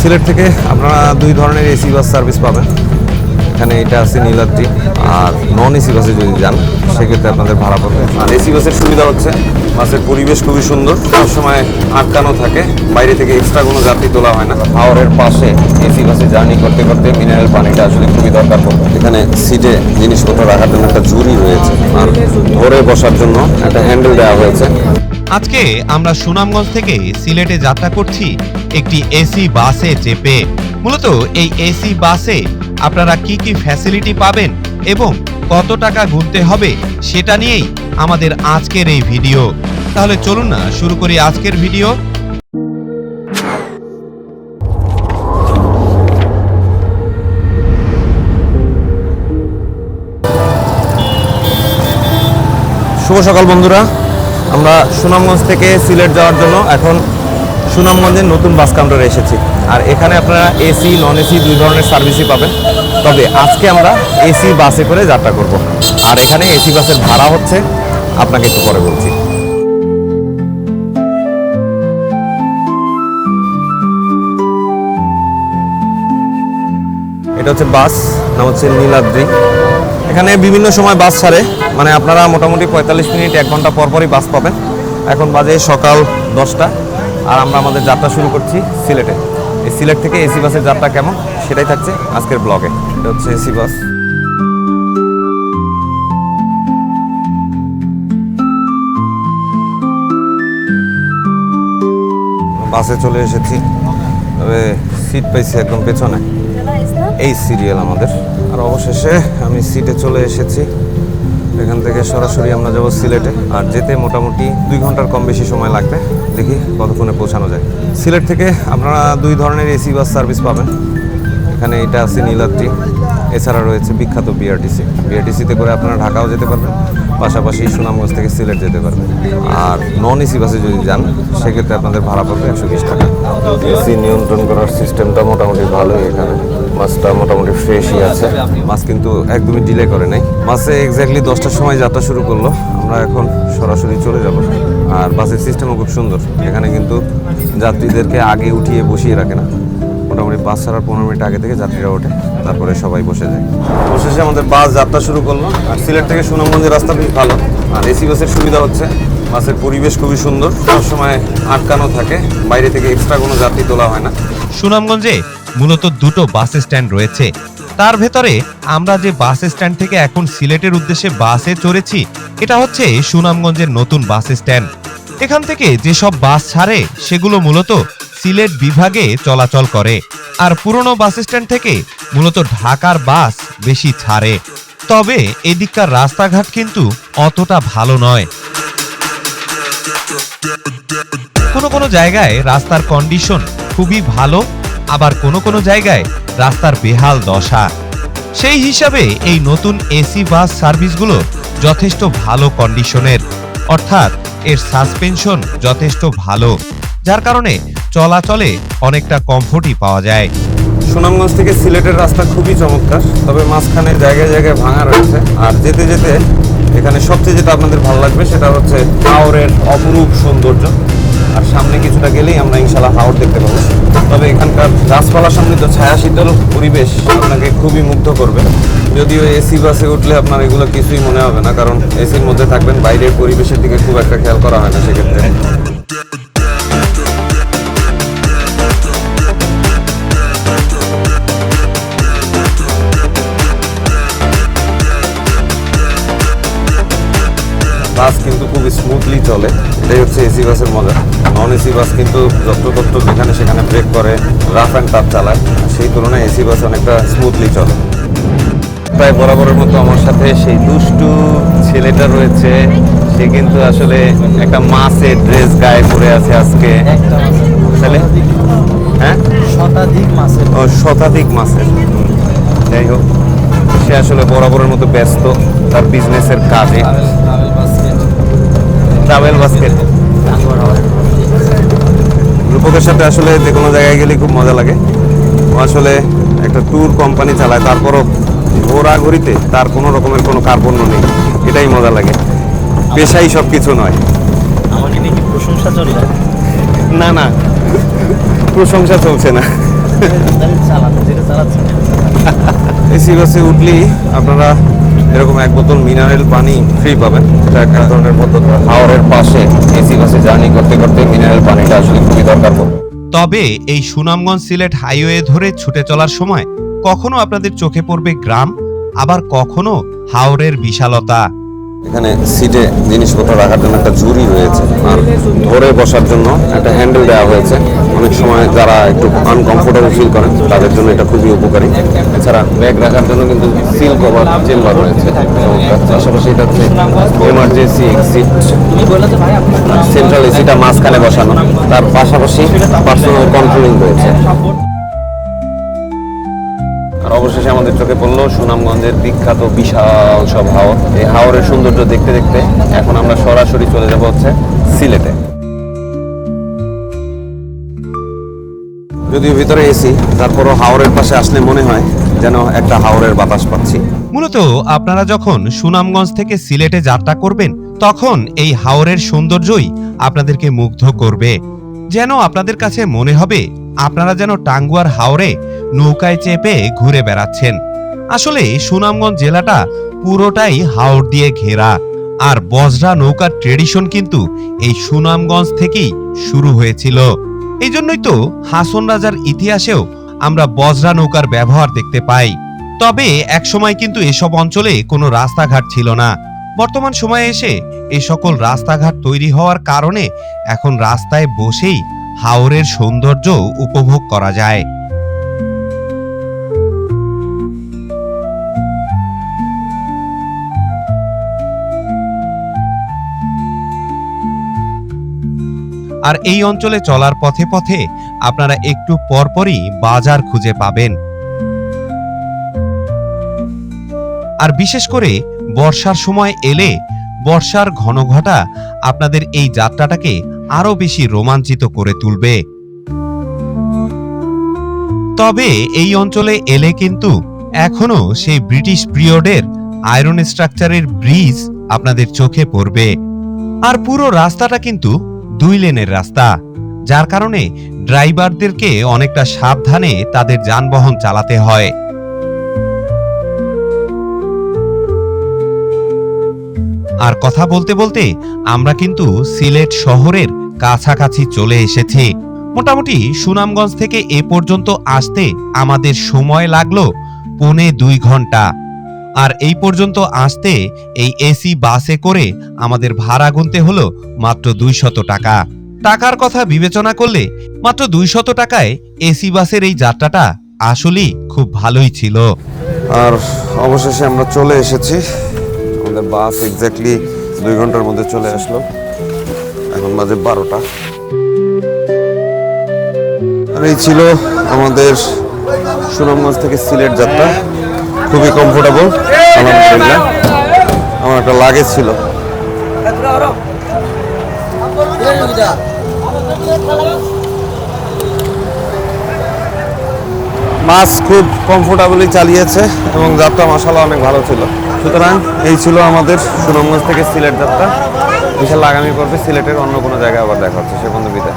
সিলেট থেকে আপনারা দুই ধরনের এসি বাস সার্ভিস পাবেন। এখানে এটা আছে নীলাদ্রি। আর নন এসি বাসে যদি যান সেক্ষেত্রে আপনাদের ভাড়া পড়বে। আর এসি বাসের সুবিধা হচ্ছে বাসের পরিবেশ খুবই সুন্দর। সবসময় আটকানো থাকে বাইরে থেকে এক্সট্রা কোনো যাত্রী তোলা হয় না। হাওড়ের পাশে এসি বাসে জার্নি করতে করতে মিনারেল পানিটা আসলে খুবই দরকার পড়বে। এখানে সিটে জিনিসপত্র রাখার জন্য একটা ঝুড়ি রয়েছে। আর ধরে বসার জন্য একটা হ্যান্ডেল দেওয়া হয়েছে। আজকে আমরা সুনামগঞ্জ থেকে সিলেটে যাত্রা করছি একটি এসি বাসে চেপে। মূলত এই এসি বাসে আপনারা কি কি ফ্যাসিলিটি পাবেন এবং কত টাকা গুনতে হবে সেটা নিয়েই আমাদের আজকের এই ভিডিও। তাহলে চলুন না, শুরু করি আজকের ভিডিও। শুভ সকাল বন্ধুরা। আমরা সুনামগঞ্জ থেকে সিলেট যাওয়ার জন্য এখন সুনামগঞ্জের নতুন বাস কাউন্টারে এসেছি। আর এখানে আপনারা এসি নন এসি দুই ধরনের সার্ভিসই পাবেন। তবে আজকে আমরা এসি বাসে করে যাত্রা করব। আর এখানে এসি বাসের ভাড়া হচ্ছে, আপনাকে একটু পরে বলছি। এটা হচ্ছে বাস, নাম হচ্ছে নীলাদ্রি। এখানে বিভিন্ন সময় বাস ছাড়ে। মানে আপনারা মোটামুটি পঁয়তাল্লিশ মিনিট, এক ঘণ্টা পর পরই বাস পাবেন। এখন বাজে সকাল দশটা। আর আমরা আমাদের যাত্রা শুরু করছি সিলেটে। এই সিলেট থেকে এসি বাসের যাত্রা কেমন? সেটাই থাকছে আজকের ব্লগে। এটা হচ্ছে এসি বাস। বাসে চলে এসেছি। তবে সিট পাইছি একদম পেছনে। এই সিরিয়াল আমাদের। আর অবশেষে আমি সিটে চলে এসেছি। এখান থেকে সরাসরি আমরা যাব সিলেটে। আর যেতে মোটামুটি দুই ঘণ্টার কম বেশি সময় লাগবে। দেখি কতক্ষণে পৌঁছানো যায়। সিলেট থেকে আপনারা দুই ধরনের এসি বাস সার্ভিস পাবেন। এখানে এটা আছে নীলাদ্রি। এছাড়া রয়েছে বিখ্যাত বিআরটিসি বিআরটিসিতে করে আপনারা ঢাকাও যেতে পারবেন। পাশাপাশি সুনামগঞ্জ থেকে সিলেট যেতে পারবেন। আর নন এসি বাসে যদি যান, সেক্ষেত্রে আপনাদের ভাড়া পড়বে একশো বিশ টাকা। এসি নিয়ন্ত্রণ করার সিস্টেমটা মোটামুটি ভালোই এখানে। মাছটা মোটামুটি ফ্রেশই আছে। মাছ কিন্তু একদমই ডিলে করে নাই। মাছে এক্স্যাক্টলি দশটার সময় যাত্রা শুরু করল। আমরা এখন সরাসরি চলে যাব। আর বাসের সিস্টেমও খুব সুন্দর। এখানে কিন্তু যাত্রীদেরকে আগে উঠিয়ে বসিয়ে রাখে না। মোটামুটি বাস ছাড়ার পনেরো মিনিট আগে থেকে যাত্রীরা ওঠে। তারপরে সবাই বসে যায়। অবশেষে আমাদের বাস যাত্রা শুরু করল। আর সিলেট থেকে সুনামগঞ্জের রাস্তা বেশ ভালো। আর এসি বাসের সুবিধা হচ্ছে। বাসের পরিবেশ খুবই সুন্দর। সবসময় আটকানো থাকে। বাইরে থেকে এক্সট্রা কোনো যাত্রী তোলা হয় না। সুনামগঞ্জে মূলত দুটো বাস স্ট্যান্ড রয়েছে। তার ভেতরে আমরা যে বাস স্ট্যান্ড থেকে এখন সিলেটের উদ্দেশ্যে বাসে চড়েছি, এটা হচ্ছে সুনামগঞ্জের নতুন বাস স্ট্যান্ড। এখান থেকে যেসব বাস ছাড়ে, সেগুলো মূলত সিলেট বিভাগে চলাচল করে। আর পুরনো বাস স্ট্যান্ড থেকে মূলত ঢাকার বাস বেশি ছাড়ে। তবে এদিককার রাস্তাঘাট কিন্তু অতটা ভালো নয়। কোনো কোনো জায়গায় রাস্তার কন্ডিশন খুবই ভালো আবার কোনো কোনো জায়গায় রাস্তার বেহাল দশা। সেই হিসাবে এই নতুন এসি বাস সার্ভিসগুলো যথেষ্ট ভালো কন্ডিশনের। অর্থাৎ এর সাসপেনশন যথেষ্ট ভালো, যার কারণে চলাচলে অনেকটা কমফোর্টই পাওয়া যায়। সুনামগঞ্জ থেকে সিলেটের রাস্তা খুবই চমৎকার, তবে মাঝখানে জায়গায় জায়গায় ভাঙা রয়েছে। আর যেতে যেতে এখানে সবচেয়ে যেটা আপনাদের ভালো লাগবে সেটা হচ্ছে হাওড়ের অপরূপ সৌন্দর্য। আর সামনে কিছুটা গেলেই আমরা ইনশাল্লাহ হাওড় দেখতে পাবো। তবে এখানকার গাছপালা সমৃদ্ধ ছায়া শীতল পরিবেশ আপনাকে খুবই মুগ্ধ করবে। যদিও এসি বাসে উঠলে আপনার এগুলো কিছুই মনে হবে না, কারণ এসির মধ্যে থাকবেন, বাইরের পরিবেশের দিকে খুব একটা খেয়াল করা হয় না সেক্ষেত্রে। বাস কিন্তু খুব স্মুথলি চলে। এটাই হচ্ছে এসি বাসের মজা। নন এসি বাস কিন্তু যত্রতত্র যেখানে সেখানে ব্রেক করে রাফ অ্যান্ড টাফ চালায়। সেই তুলনায় এসি বাস অনেকটা স্মুথলি চলে। প্রায় বরাবরের মতো আমার সাথে সেই দুষ্টু ছেলেটা রয়েছে। সে কিন্তু আসলে একটা মাসের ড্রেস গায়ে পরে আছে আজকে। তাহলে? হ্যাঁ? শতাধিক মাসের। ও, শতাধিক মাসের। যাই হোক সে আসলে বরাবরের মতো ব্যস্ত তার বিজনেসের কাজে। ট্রাভেল বাস্কেট ট্রাভেল সাথে আসলে যে কোনো জায়গায় গেলে খুব মজা লাগে। ও আসলে একটা ট্যুর কোম্পানি চালায় তারপরও ঘোরাঘুরিতে তার কোনো রকমের কোনো কার্পণ্য নেই। এটাই মজা লাগে। পেশাই সব কিছু নয়। আমাকে নিয়ে কি প্রশংসা চলে না না। প্রশংসা চলছে না। এসি বাসে উঠলেই আপনারা এরকম এক বোতল মিনারেল পানি ফ্রি পাবেন। এটা একটা ধরনের পদ্ধতি। হাওড়ের পাশে এসি বাসে জার্নি করতে করতে মিনারেল পানিটা আসলে খুবই দরকার পড়ে তবে এই সুনামগঞ্জ সিলেট হাইওয়ে ধরে ছুটে চলার সময় কখনো আপনাদের চোখে পড়বে গ্রাম আবার কখনো হাওরের বিশালতা। এখানে সিটে জিনিসপত্র রাখার জন্য একটা ঝুড়ি রয়েছে। আর ধরে বসার জন্য একটা হ্যান্ডেল দেওয়া হয়েছে। অনেক সময় যারা একটু আনকমফোর্টেবল ফিল করেন তাদের জন্য এটা খুবই উপকারী। এছাড়া ব্যাগ রাখার জন্য কিন্তু সিল কভার চেম্বার রয়েছে। পাশাপাশি এটা হচ্ছে এমার্জেন্সি এক্সিট সেন্ট্রাল এসিটা মাঝখানে বসানো। তার পাশাপাশি পার্সোনাল কন্ট্রোলিং রয়েছে। অবশেষে আমাদের চোখে পড়ল সুনামগঞ্জের বিখ্যাত বিশাল সব হাওর এই হাওরের সৌন্দর্য দেখতে দেখতে এখন আমরা সরাসরি চলে যাব হচ্ছে সিলেটে। যদিও ভিতরে এসি, তারপরও হাওরের পাশে আসলে মনে হয় যেন একটা হাওরের বাতাস পাচ্ছি। মূলত আপনারা যখন সুনামগঞ্জ থেকে সিলেটে যাত্রা করবেন, তখন এই হাওরের সৌন্দর্যই আপনাদেরকে মুগ্ধ করবে। যেন আপনাদের কাছে মনে হবে, আপনারা যেন টাঙ্গুয়ার হাওরে নৌকায় চেপে ঘুরে বেড়াচ্ছেন। আসলে সুনামগঞ্জ জেলাটা পুরোটাই হাওর দিয়ে ঘেরা, আর বজরা নৌকার ট্রেডিশন কিন্তু এই সুনামগঞ্জ থেকেই শুরু হয়েছিল। এই জন্যই তো হাসন রাজার ইতিহাসেও আমরা বজরা নৌকার ব্যবহার দেখতে পাই। তবে একসময় কিন্তু এসব অঞ্চলে কোনো রাস্তাঘাট ছিল না। বর্তমান সময়ে এসে এ সকল রাস্তাঘাট তৈরি হওয়ার কারণে এখন রাস্তায় বসেই হাওরের সৌন্দর্য উপভোগ করা যায়। আর এই অঞ্চলে চলার পথে পথে আপনারা একটু পরপরই বাজার খুঁজে পাবেন। আর বিশেষ করে বর্ষার সময় এলে বর্ষার ঘনঘটা আপনাদের এই যাত্রাটাকে আরও বেশি রোমাঞ্চিত করে তুলবে। তবে এই অঞ্চলে এলে কিন্তু এখনও সেই ব্রিটিশ পিরিয়ডের আয়রন স্ট্রাকচারের ব্রিজ আপনাদের চোখে পড়বে। আর পুরো রাস্তাটা কিন্তু দুই লেনের রাস্তা। যার কারণে ড্রাইভারদেরকে অনেকটা সাবধানে তাদের যানবাহন চালাতে হয়। আর কথা বলতে বলতে আমরা কিন্তু সিলেট শহরের কাছাকাছি চলে এসেছি। মোটামুটি সুনামগঞ্জ থেকে এ পর্যন্ত আসতে আমাদের সময় লাগল পৌনে দুই ঘণ্টা। আর এই পর্যন্ত আসতে এই এসি বাসে করে আমাদের ভাড়া গুনতে হলো মাত্র দুইশত টাকা। টাকার কথা বিবেচনা করলে মাত্র দুইশত টাকায় এসি বাসের এই যাত্রাটা আসলেই খুব ভালোই ছিল। আর অবশেষে আমরা চলে এসেছি। আমাদের বাস এক্স্যাক্টলি দুই ঘণ্টার মধ্যে চলে আসলো। এখন বাজে বারোটা। আর এই ছিল আমাদের সুনামগঞ্জ থেকে সিলেট যাত্রা। খুবই কমফোর্টেবল আলহামদুলিল্লাহ আমার একটা লাগেজ ছিল। মাছ খুব কমফোর্টেবলি চালিয়েছে এবং যাত্রা মশালা অনেক ভালো ছিল। সুতরাং এই ছিল আমাদের সুনামগঞ্জ থেকে সিলেট যাত্রা। বিশাল আগামী পর্বে সিলেটের অন্য কোনো জায়গায় আবার দেখা হচ্ছে। সে বন্ধু বিদায়।